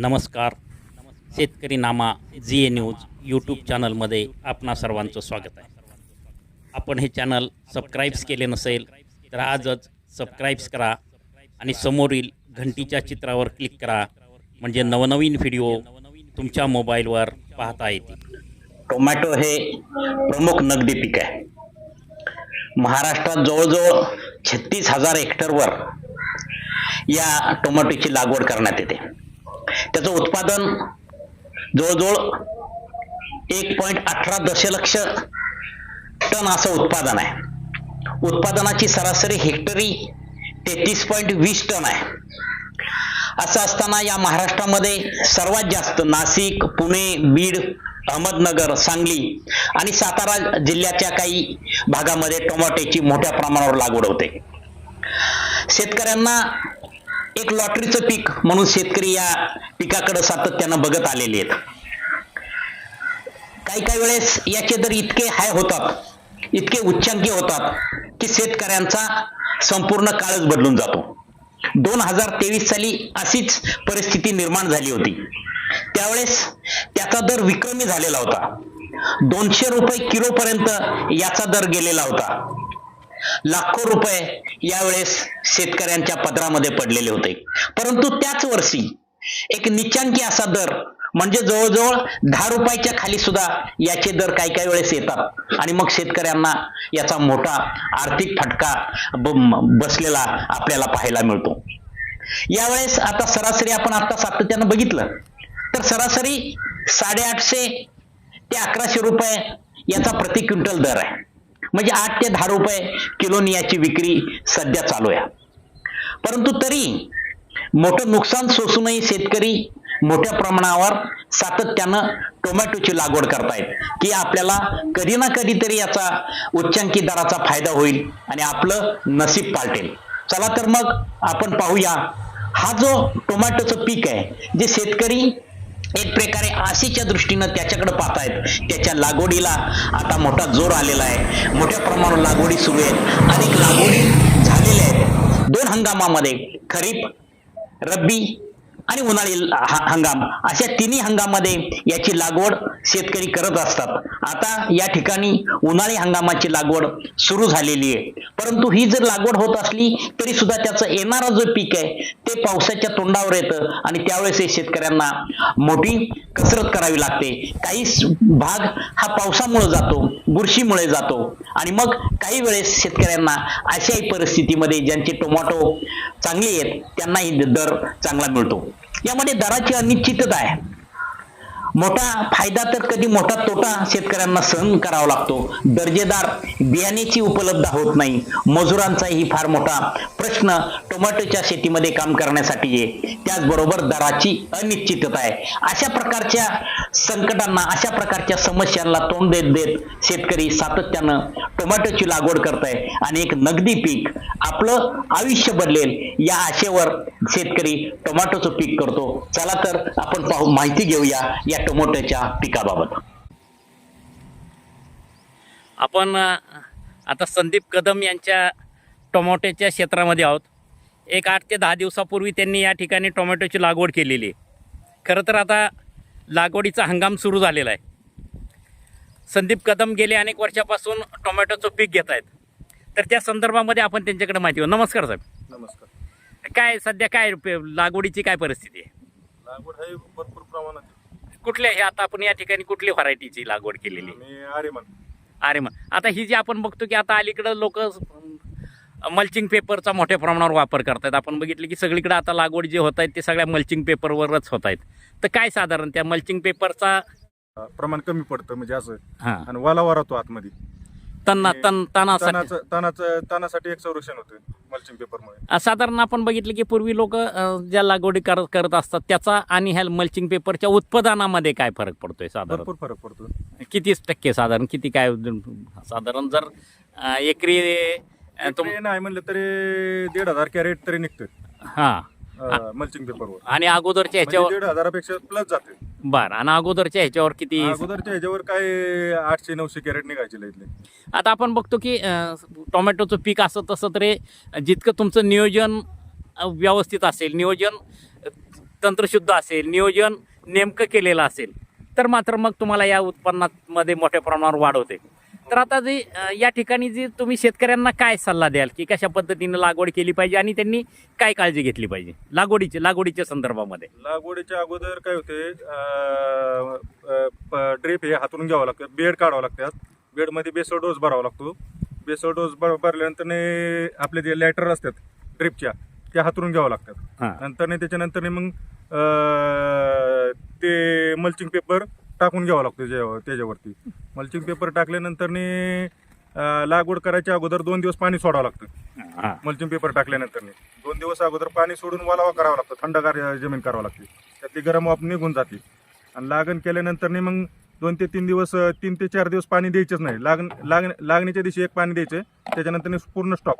नमस्कार. शेतकरी नामा जी ए न्यूज यूट्यूब चॅनलमध्ये आपणा सर्वांचं स्वागत आहे. आपण हे चॅनल सबस्क्राईब्स केले नसेल तर आजच सबस्क्राईब्स करा आणि समोरील घंटीच्या चित्रावर क्लिक करा. म्हणजे नवनवीन व्हिडिओ तुमच्या मोबाईलवर पाहता येतील. टोमॅटो हे प्रमुख नगदी पीक आहे. महाराष्ट्रात जवळजवळ छत्तीस हजार हेक्टरवर या टोमॅटोची लागवड करण्यात येते. त्याचं उत्पादन जवळजवळ एक पॉईंट अठरा दशलक्ष टन असं उत्पादन आहे. उत्पादनाची सरासरी हेक्टरी तेहतीस पॉईंट वीस टन आहे. असं असताना या महाराष्ट्रामध्ये सर्वात जास्त नाशिक पुणे बीड अहमदनगर सांगली आणि सातारा जिल्ह्याच्या काही भागामध्ये टोमॅटोची मोठ्या प्रमाणावर लागवड होते. शेतकऱ्यांना एक लॉटरीचं पीक म्हणून शेतकरी या पिकाकडे सातत्यानं बघत आलेले आहेत. काही काही वेळेस याचे दर इतके हाय होतात इतके उच्चांकी होतात की शेतकऱ्यांचा संपूर्ण काळच बदलून जातो. दोन हजार तेवीस साली अशीच परिस्थिती निर्माण झाली होती. त्यावेळेस त्याचा दर विक्रमी झालेला होता. दोनशे रुपये किलो पर्यंत याचा दर गेलेला होता. लाखो रुपये यावेळेस शेतकऱ्यांच्या पदरामध्ये पडलेले होते. परंतु त्याच वर्षी एक निचांकी असा दर म्हणजे जवळजवळ दहा रुपयाच्या खाली सुद्धा याचे दर काही काही वेळेस येतात. आणि मग शेतकऱ्यांना याचा मोठा आर्थिक फटका ब- बसलेला आपल्याला पाहायला मिळतो. यावेळेस आता सरासरी आपण आता सातत्यानं बघितलं तर सरासरी साडेआठशे ते अकराशे रुपये याचा प्रति क्विंटल दर आहे. म्हणजे आठ ते दहा रुपये किलोनी याची विक्री सध्या चालू आहे. परंतु तरी मोठं नुकसान सोसूनही शेतकरी मोठ्या प्रमाणावर सातत्यानं टोमॅटोची लागवड करतायत की आपल्याला कधी ना कधीतरी याचा उच्चांकी दराचा फायदा होईल आणि आपलं नसीब पालटेल. चला तर मग आपण पाहूया हा जो टोमॅटोचं पीक आहे जे शेतकरी एक प्रकारे आशेच्या दृष्टीनं त्याच्याकडे पाहतायत. त्याच्या लागवडीला आता मोठा जोर आलेला आहे. मोठ्या प्रमाणावर लागवडी सुरू आहेत. अनेक लागवडी झालेल्या आहेत. दोन हंगामामध्ये खरीप रब्बी आणि उन्हाळी हंगाम. अशा तिन्ही हंगामामध्ये याची लागवड शेतकरी करत असतात. आता या ठिकाणी उन्हाळी हंगामाची लागवड सुरू झालेली आहे. परंतु ही जर लागवड होत असली तरी सुद्धा त्याचं येणारा जो पीक आहे ते पावसाच्या तोंडावर येतं आणि त्यावेळेस शेतकऱ्यांना मोठी कसरत करावी लागते. काही भाग हा पावसामुळे जातो बुरशीमुळे जातो. आणि मग काही वेळेस शेतकऱ्यांना अशाही परिस्थितीमध्ये ज्यांचे टोमॅटो चांगले आहेत त्यांनाही दर चांगला मिळतो. यामध्ये दराची अनिश्चितता आहे. मोठा फायदा तर कधी मोठा तोटा शेतकऱ्यांना सहन करावा लागतो. दर्जेदार बियाण्याची उपलब्ध होत नाही. मजुरांचाही फार मोठा प्रश्न टोमॅटोच्या शेतीमध्ये काम करण्यासाठी आहे. त्याचबरोबर दराची अनिश्चितता आहे. अशा प्रकारच्या संकटांना अशा प्रकारच्या समस्यांना तोंड देत देत शेतकरी सातत्यानं टोमॅटोची लागवड करत आहे आणि एक नगदी पीक आपलं आयुष्य बदलेल या आशेवर शेतकरी टोमॅटोचं पीक करतो. चला तर आपण पाहू माहिती घेऊया या टोमॅटोच्या पिकाबाबत आपण आता संदीप कदम यांच्या टोमॅटोच्या क्षेत्रामध्ये आहोत. एक आठ ते दहा दिवसापूर्वी त्यांनी या ठिकाणी टोमॅटोची लागवड केलेली आहे. खरं तर आता लागवडीचा हंगाम सुरू झालेला आहे. संदीप कदम गेले अनेक वर्षापासून टोमॅटोचं पीक घेत आहेत. तर त्या संदर्भामध्ये आपण त्यांच्याकडे माहिती घेऊ. नमस्कार साहेब. नमस्कार. काय सध्या काय लागवडीची काय परिस्थिती आहे? लागवड आहे भरपूर प्रमाणात. कुठल्या हे आता आपण या ठिकाणी कुठली व्हरायटीची लागवड केलेली? आर्यमान. अरे मग आता ही जी आपण बघतो की आता अलीकडं लोक मल्चिंग पेपरचा मोठ्या प्रमाणावर वापर करतायत. आपण बघितलं की सगळीकडे आता लागवड जे होत आहेत ते सगळ्या मल्चिंग पेपरवरच होत आहेत तर काय साधारण त्या मल्चिंग पेपरचा प्रमाण कमी पडतं म्हणजे असं. हां. आणि वालावा राहतो आतमध्ये. तन्ना तन तणासाठी. तणाचं तणाचं तणासाठी एक संरक्षण होतं. मल्चिंग पेपरमुळे साधारण आपण बघितलं की पूर्वी लोक ज्या लागवडी करत करत असतात त्याचा आणि ह्या मल्चिंग पेपरच्या उत्पादनामध्ये काय फरक पडतोय साधारण? भरपूर फरक पडतो. किती टक्के साधारण? किती काय साधारण जर अं, एकरी अं, तुम एकरी नाही म्हणलं तरी दीड हजार कॅरेट तरी निघतं हां. मल्चिंग पेपरवर आणि अगोदरच्या म्हणजे ह्याच्यावर दीड हजारापेक्षा प्लस जाते बर आणि अगोदरच्या ह्याच्यावर किती अगोदरच्या ह्याच्यावर काय आठशे नऊशे कॅरेट निघायचे इथले आता आपण बघतो की अं, टोमॅटोचं पीक असं तसं तरी जितकं तुमचं नियोजन अं, व्यवस्थित असेल नियोजन तंत्रशुद्ध असेल नियोजन नेमकं केलेलं असेल तर मात्र मग तुम्हाला या उत्पन्नामध्ये मोठ्या प्रमाणावर वाढ होते. तर आता जी या ठिकाणी जी तुम्ही शेतकऱ्यांना काय सल्ला द्याल? की कशा पद्धतीने लागवड केली पाहिजे आणि त्यांनी काय काळजी घेतली पाहिजे? लागवडीची लागवडीच्या संदर्भामध्ये. लागवडीच्या अगोदर काय होते ड्रीप हे हातून घ्यावं लागतं बेड काढावं लागतात बेडमध्ये बेसळ डोस भरावा लागतो. बेसळ डोस भरल्यानंतर आपले जे लॅटर असतात ड्रीपच्या त्या हातरून घ्यावं लागतात. नंतर त्याच्यानंतर मग ते मल्चिंग पेपर टाकून घ्यावं लागतं ज्या- त्याच्यावरती. मल्चिंग पेपर टाकल्यानंतर लागवड करायच्या अगोदर दोन दिवस पाणी सोडावं लागतं. हां. मल्चिंग पेपर टाकल्यानंतर दोन दिवस अगोदर पाणी सोडून वालावा करावा लागतो थंडगार जमीन करावं लागते. त्यातली गरम वाफ निघून जाते. आणि लागण केल्यानंतर मग दोन ते तीन दिवस अं, तीन ते चार दिवस पाणी द्यायचंच नाही. लागण लागण लागणीच्या दिवशी एक पाणी द्यायचं त्याच्यानंतर पूर्ण स्टॉप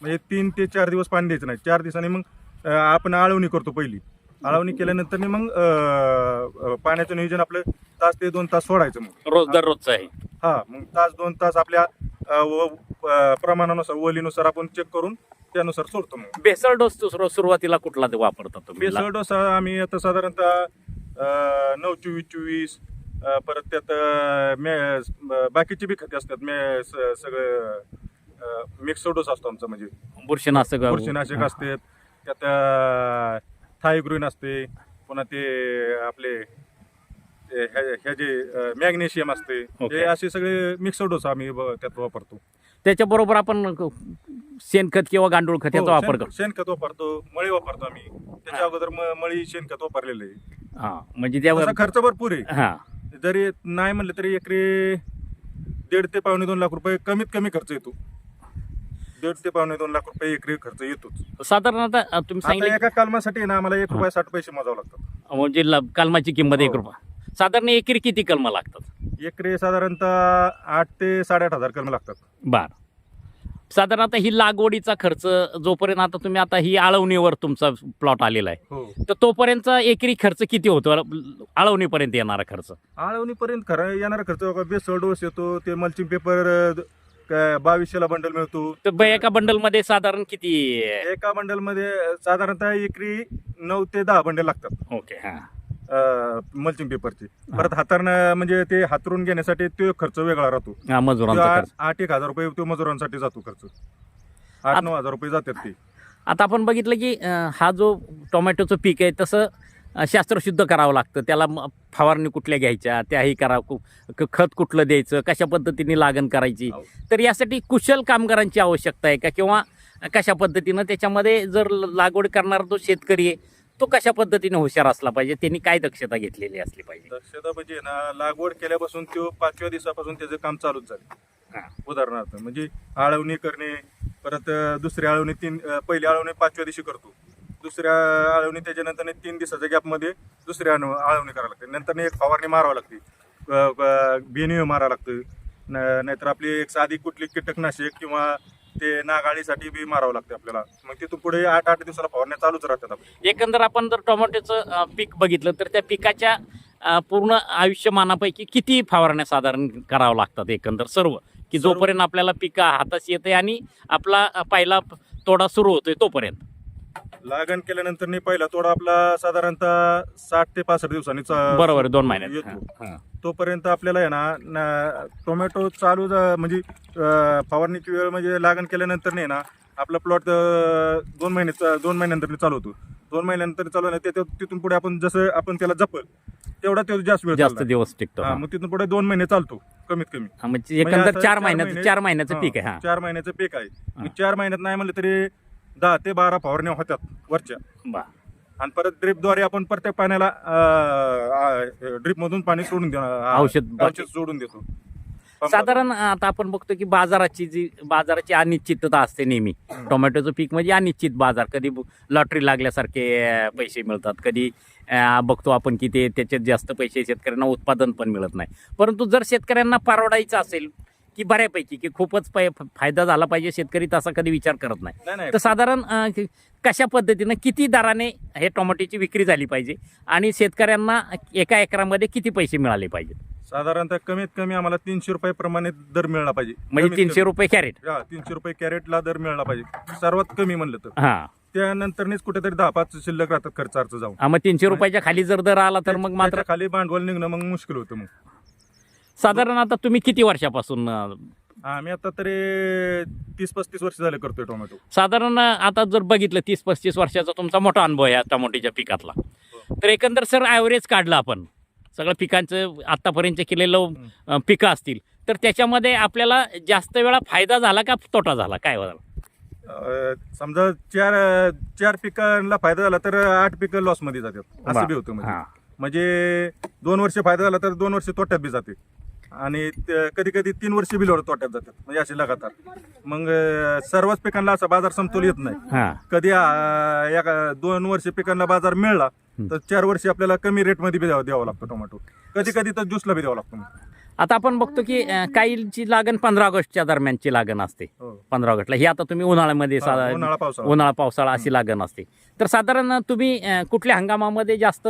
म्हणजे तीन ते चार दिवस पाणी द्यायचं नाही. चार दिवसांनी मग अं, आपण आळवणी करतो पहिली. आळवणी केल्यानंतर मग अं, अं, पाण्याचं नियोजन आपलं तास ते दोन तास सोडायचं मग. रोज दररोजचं आहे. हा मग तास दोन तास आपल्या अं, व- अं, प्रमाणानुसार ओलीनुसार आपण चेक करून त्यानुसार सोडतो मग. बेसळ डोस सुरुवातीला कुठला ते वापरता तुम्ही? बेसळ डोस आम्ही आता साधारणतः अं, नऊ चोवीस चोवीस अं, परत त्यात अं, मे अं, बाकीचे बी खते असतात मे स- सगळं मिक्स डोस असतो आमचा म्हणजे. बुरशीनाशक बुरशीनाशक असते त्यात अं, थायग्रोइन असते पुन्हा ते आपले ह्या- जे मॅग्नेशियम असते. हे असे सगळे मिक्स डोस आम्ही त्यात वापरतो. त्याच्याबरोबर आपण शेणखत किंवा गांडूळ खत याचा हो, वापर शेण- करतो. शेणखत वापरतो मळी वापरतो आम्ही. त्याच्या अगोदर मळी शेणखत वापरलेलं आहे. हा म्हणजे त्या तसा खर्च भरपूर आहे. हा. जरी नाही म्हणलं तरी एकरी दीड ते पावणे दोन लाख रुपये कमीत कमी खर्च येतो. दीड ते पावणे दोन लाख रुपये एकरी खर्च येतोच. साधारणतः अ, तुम्ही आता सांगितलं एका कालमासाठी ना आम्हाला एक रुपये साठ पैसे मोजावं लागतात म्हणजे कलमाची किंमत एक हो. रुपया. साधारण एकरी किती कलमं लागतात? एकरी साधारणतः आठ ते साडेआठ हजार कलम लागतात. बर. साधारण आता ही लागवडीचा खर्च जोपर्यंत आता तुम्ही आता ही आळवणीवर तुमचा प्लॉट आलेला आहे हो. तर तोपर्यंत एकरी खर्च किती होतो? आळवणीपर्यंत येणारा खर्च. आळवणीपर्यंत खरं येणारा खर्च बेसळ डोस येतो ते मल्चिंग पेपर बावीसशेला बंडल मिळतो. तर ब- एका बंडलमध्ये साधारण किती? एका बंडलमध्ये साधारणतः एकरी नऊ ते दहा बंडल लागतात. ओके हा. मल्चिंग पेपरचे परत हातानं म्हणजे ते हातरून घेण्यासाठी तो एक खर्च वेगळा राहतो. हा मजुरांचा आठ एक हजार रुपये तो मजुरांसाठी जातो खर्च. आठ नऊ हजार रुपये जातात ते. आता आपण बघितलं की अं, हा जो टोमॅटोचं पीक आहे तसं शास्त्रशुद्ध करावं लागतं. त्याला फवारणी कुठल्या घ्यायच्या त्याही करा खत कुठलं द्यायचं कशा पद्धतीने लागण करायची. हो. तर यासाठी कुशल कामगारांची आवश्यकता आहे का? किंवा कशा पद्धतीनं त्याच्यामध्ये जर लागवड करणारा जो शेतकरी आहे तो कशा पद्धतीने हुशार असला पाहिजे? त्यांनी काय दक्षता घेतलेली असली पाहिजे? दक्षता म्हणजे ना लागवड केल्यापासून तो पाचव्या दिवसापासून त्याचं काम चालूच झालं. उदाहरणार्थ म्हणजे आळवणी करणे परत दुसरी आळवणी तीन पहिली आळवणी पाचव्या दिवशी करतो. दुसऱ्या आळवणी त्याच्यानंतर तीन दिवसाच्या गॅपमध्ये दुसरी आळव- आळवणी करावी लागते. नंतर एक फवारणी मारावी लागते. बेनियो मारावं लागतं. नाहीतर आपली एक साधी कुठली कीटकनाशक किंवा ते नागाळीसाठी बी मारावं लागते आपल्याला. मग तिथून पुढे आठ आठ दिवसाला फवारण्या चालूच राहतात एकंदर आपण जर टोमॅटोचं पीक बघितलं तर त्या पिकाच्या पूर्ण आयुष्यमानापैकी किती फवारण्या साधारण करावं लागतात एकंदर सर्व? की जोपर्यंत आपल्याला पीक हातास येते आणि आपला पहिला तोडा सुरू होतोय तोपर्यंत? लागण केल्यानंतर नाही पहिला तोडा आपला साधारणतः साठ ते पासष्ट दिवसांनी चा- बरोबर आहे, दोन महिन्यात येतो हां, हां. तोपर्यंत आपल्याला आहे ना न- टोमॅटो चालू ज- म्हणजे अं, फवारणीची वेळ म्हणजे लागण केल्यानंतर नाही ना आपला प्लॉट दोन महिने दोन महिन्यानंतर चालू होतो दोन महिन्यानंतर चालू ते- तिथून पुढे आपण जसं आपण त्याला जपल तेवढा ते जास्त वेळ जास्त चालणार. दिवस टिकतो हा, हां. मग तिथून पुढे दोन महिने चालतो कमीत कमी हां, म्हणजे म्हणजे एकंदर चार महिन्याचं महिने- चार महिन्याचं हा, पीक आहे हा चार महिन्याचं पीक आहे. मग चार महिन्यात नाही म्हणलं तरी दहा ते बारा फवारण्या होत्यात वरच्या. बा. आणि परत ड्रिपद्वारे आपण प्रत्येक पाण्याला ड्रिप मधून पाणी सोडून औषध. औषध सोडून देतो. साधारण आता आपण बघतो की बाजाराची जी बाजाराची अनिश्चितता असते नेहमी. टोमॅटोचं पीक म्हणजे अनिश्चित बाजार. कधी लॉटरी लागल्यासारखे पैसे मिळतात. कधी बघतो आपण की ते त्याच्यात जास्त पैसे शेतकऱ्यांना उत्पादन पण मिळत नाही. परंतु जर शेतकऱ्यांना परवडायचं असेल की बऱ्यापैकी की खूपच फायदा झाला पाहिजे शेतकरी तसा कधी विचार करत नाही. तर साधारण कशा पद्धतीनं किती दराने हे टोमॅटोची विक्री झाली पाहिजे आणि शेतकऱ्यांना एका एकरामध्ये किती पैसे मिळाले पाहिजेत? साधारणतः कमीत कमी आम्हाला तीनशे रुपये प्रमाणे दर मिळाला पाहिजे. म्हणजे कमीत तीनशे. रुपये कॅरेट. हा तीनशे रुपये कॅरेटला दर मिळाला पाहिजे. सर्वात कमी म्हणलं तर. हां. त्यानंतरनीच कुठेतरी दहा पाच शिल्लक राहतात खर्च अर्ज जाऊन. हा, मग तीनशे रुपयाच्या खाली जर दर आला तर मग मात्र त्याच्याखाली भांडवल निघणं मग मुश्किल होतं मग. साधारण आता तुम्ही किती वर्षापासून अं, आम्ही आता तरी तीस पस्तीस वर्ष झाले करतोय टोमॅटो. साधारण आता जर बघितलं तीस पस्तीस वर्षाचा तुमचा मोठा अनुभव आहे या टमाट्याच्या पिकातला. तर एकंदर सर ॲव्हरेज काढलं आपण. सगळं पिकांचं आत्तापर्यंत केलेलं अं, पिकं असतील. तर त्याच्यामध्ये आपल्याला जास्त वेळा फायदा झाला का तोटा झाला? काय झाला अं, समजा चार चार पिकांना फायदा झाला तर आठ पिकं लॉसमध्ये जातात. असं बी होतं म्हणजे. हा. म्हणजे दोन वर्ष फायदा झाला तर दोन वर्ष तोट्यात बी जाते. आणि कधी कधी तीन वर्ष बी लोड तोट्यात जातात म्हणजे असे लगातार. मग सर्वच पिकांना असा बाजार समतोल येत नाही. हा. कधी एका दोन वर्ष पिकांना बाजार मिळला तर चार वर्षी आपल्याला कमी रेटमध्ये बी द्यावा लागतो टोमॅटो. कधी कधी तर ज्यूसला बी द्यावा लागतो आता आपण बघतो की काहींची लागण पंधरा ऑगस्टच्या दरम्यानची लागण असते. हो. पंधरा ऑगस्टला ही आता तुम्ही उन्हाळ्यामध्ये उन्हाळा पावसाळा. उन्हाळा पावसाळा अशी लागण असते. तर साधारण तुम्ही कुठल्या हंगामामध्ये जास्त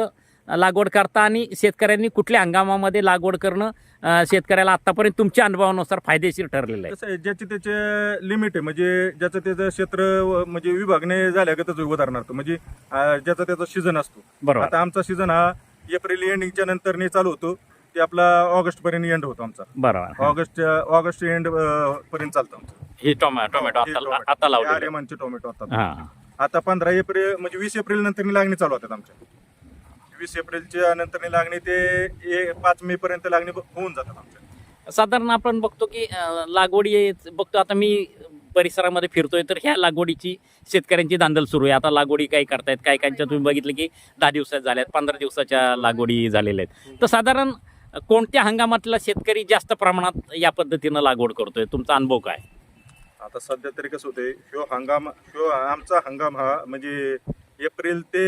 लागवड करता आणि शेतकऱ्यांनी कुठल्या हंगामामध्ये लागवड करणं शेतकऱ्याला आतापर्यंत तुमच्या अनुभवानुसार फायदेशीर ठरलेलं आहे? ज्याचे त्याचे लिमिट आहे म्हणजे ज्याचं त्याचं क्षेत्र म्हणजे विभागणे झाल्यागतच उदाहरणार्थ म्हणजे ज्याचा त्याचा सीझन असतो. बरोबर. आता आमचा सीझन हा एप्रिल एंडिंगच्या नंतर चालू होतो. ते आपला ऑगस्ट पर्यंत एंड होतो आमचा. बरोबर. ऑगस्ट ऑगस्ट एंड पर्यंत चालतं आमचं. हे टोमॅ टोमॅटो आता टोमॅटो. आता लावले आर्यमानचे टोमॅटो आता आता पंधरा एप्रिल म्हणजे वीस एप्रिल नंतर लागणी चालू होतात आमच्या. वीस एप्रिलच्या नंतर लागणी ते ए- पाच मे पर्यंत लागणी होऊन जातात आमच्या. साधारण आपण बघतो की अं, लागवडी बघतो आता मी परिसरामध्ये फिरतोय तर ह्या लागवडीची शेतकऱ्यांची दांदल सुरू आहे. आता लागवडी काही करतायत? काही काहींच्या तुम्ही बघितलं की दहा दिवसात झाल्यात पंधरा दिवसाच्या लागवडी झालेल्या आहेत. तर साधारण कोणत्या हंगामातला शेतकरी जास्त प्रमाणात या पद्धतीनं लागवड करतोय? तुमचा अनुभव काय? आता सध्या तरी कसं होतंय ह्यो हंगाम ह्यो आमचा हंगाम हा म्हणजे एप्रिल ते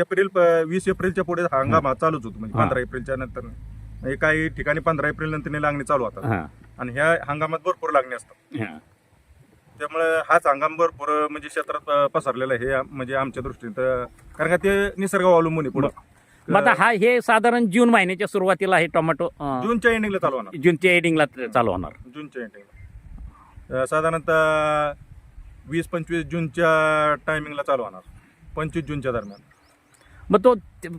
एप्रिल प- वीस एप्रिलच्या पुढे हा हंगाम हा चालूच होतो म्हणजे हा. पंधरा एप्रिलच्या नंतर. म्हणजे काही ठिकाणी पंधरा एप्रिल नंतर लागणी चालू होतात. हा, आणि ह्या हंगामात भरपूर लागणी असतात. हा. त्यामुळे हाच हंगाम भरपूर म्हणजे क्षेत्रात अं, पसरलेला आहे हे आम- म्हणजे आमच्या दृष्टीने. तर कारण का ते निसर्ग अवलंबून आहे पुढे. मग आता हा हे साधारण जून महिन्याच्या सुरुवातीला हे टोमॅटो अं, जूनच्या एंडिंगला चालू होणार. जूनच्या एडिंगला चालू होणार. जूनच्या एंडिंगला साधारणतः वीस पंचवीस जूनच्या टायमिंगला चालू होणार. पंचवीस जूनच्या दरम्यान. मग तो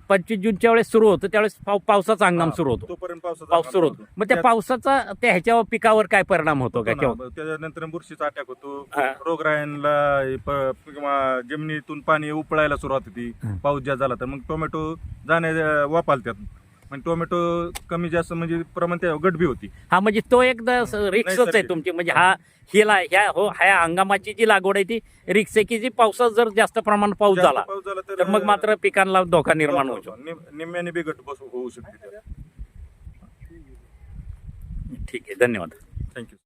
पंचवीस जूनच्या वेळेस सुरू होतो त्यावेळेस पाव पावसाचा हंगाम सुरू होतो. तोपर्यंत पावसाचा पाऊस सुरू होतो. मग त्या पावसाचा त्या ह्याच्यावर पिकावर काय परिणाम होतो का किंवा. त्याच्यानंतर बुरशीचा अटॅक होतो. रोगरायांना प- किंवा जमिनीतून पाणी उपळायला सुरुवात होती. पाऊस जास्त झाला तर मग टोमॅटो जाणे वापालत्यात टोमॅटो कमी जास्त म्हणजे प्रमाण त्या गटबी होती. हा म्हणजे तो एकदा रिक्सच आहे. तुमची. म्हणजे हा. हिला ह्या हो ह्या हंगामाची जी लागवड आहे ती रिक्स आहे की जी पावसात जर जास्त प्रमाणात पाऊस जास्त झाला पाऊस झाला तर मग मात्र पिकांना धोका निर्माण होऊ होतो. शकतो निम- निम्म्याने बी गट बसू होऊ शकते ठीक आहे धन्यवाद. थँक्यू